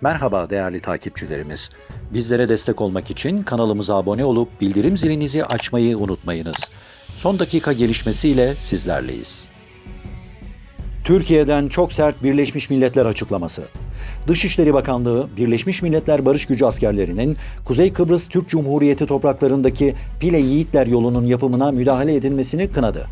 Merhaba değerli takipçilerimiz. Bizlere destek olmak için kanalımıza abone olup bildirim zilinizi açmayı unutmayınız. Son dakika gelişmesiyle sizlerleyiz. Türkiye'den çok sert Birleşmiş Milletler açıklaması. Dışişleri Bakanlığı, Birleşmiş Milletler Barış Gücü askerlerinin Kuzey Kıbrıs Türk Cumhuriyeti topraklarındaki Pile Yiğitler yolunun yapımına müdahale edilmesini kınadı.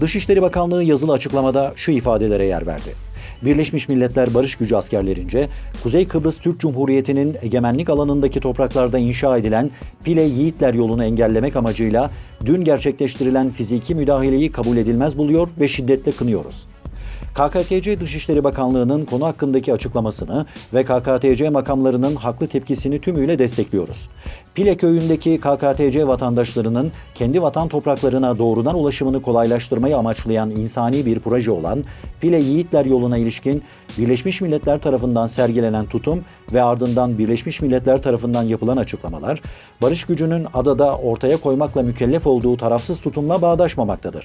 Dışişleri Bakanlığı yazılı açıklamada şu ifadelere yer verdi. Birleşmiş Milletler Barış Gücü askerlerince Kuzey Kıbrıs Türk Cumhuriyeti'nin egemenlik alanındaki topraklarda inşa edilen Pile Yiğitler yolunu engellemek amacıyla dün gerçekleştirilen fiziki müdahaleyi kabul edilmez buluyor ve şiddetle kınıyoruz. KKTC Dışişleri Bakanlığı'nın konu hakkındaki açıklamasını ve KKTC makamlarının haklı tepkisini tümüyle destekliyoruz. Pile köyündeki KKTC vatandaşlarının kendi vatan topraklarına doğrudan ulaşımını kolaylaştırmayı amaçlayan insani bir proje olan Pile Yiğitler yoluna ilişkin Birleşmiş Milletler tarafından sergilenen tutum ve ardından Birleşmiş Milletler tarafından yapılan açıklamalar, barış gücünün adada ortaya koymakla mükellef olduğu tarafsız tutumla bağdaşmamaktadır.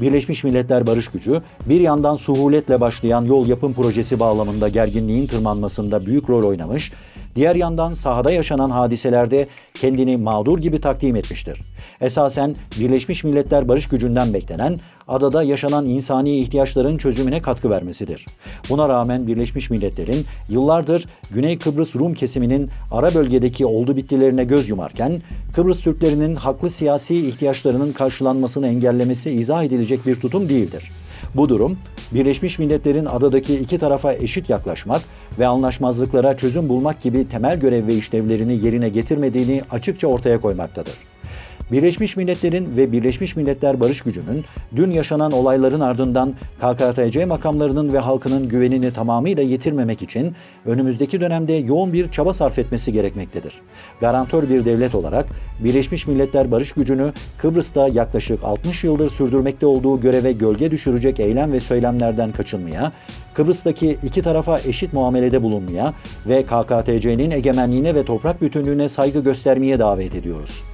Birleşmiş Milletler Barış Gücü bir yandan suhuletle başlayan yol yapım projesi bağlamında gerginliğin tırmanmasında büyük rol oynamış, diğer yandan sahada yaşanan hadiselerde kendini mağdur gibi takdim etmiştir. Esasen Birleşmiş Milletler Barış Gücü'nden beklenen adada yaşanan insani ihtiyaçların çözümüne katkı vermesidir. Buna rağmen Birleşmiş Milletler'in yıllardır Güney Kıbrıs Rum kesiminin ara bölgedeki oldu bittilerine göz yumarken Kıbrıs Türklerinin haklı siyasi ihtiyaçlarının karşılanmasını engellemesi izah edilecek bir tutum değildir. Bu durum, Birleşmiş Milletler'in adadaki iki tarafa eşit yaklaşmak ve anlaşmazlıklara çözüm bulmak gibi temel görev ve işlevlerini yerine getirmediğini açıkça ortaya koymaktadır. Birleşmiş Milletler'in ve Birleşmiş Milletler Barış Gücü'nün dün yaşanan olayların ardından KKTC makamlarının ve halkının güvenini tamamıyla yitirmemek için önümüzdeki dönemde yoğun bir çaba sarf etmesi gerekmektedir. Garantör bir devlet olarak Birleşmiş Milletler Barış Gücü'nü Kıbrıs'ta yaklaşık 60 yıldır sürdürmekte olduğu göreve gölge düşürecek eylem ve söylemlerden kaçınmaya, Kıbrıs'taki iki tarafa eşit muamelede bulunmaya ve KKTC'nin egemenliğine ve toprak bütünlüğüne saygı göstermeye davet ediyoruz.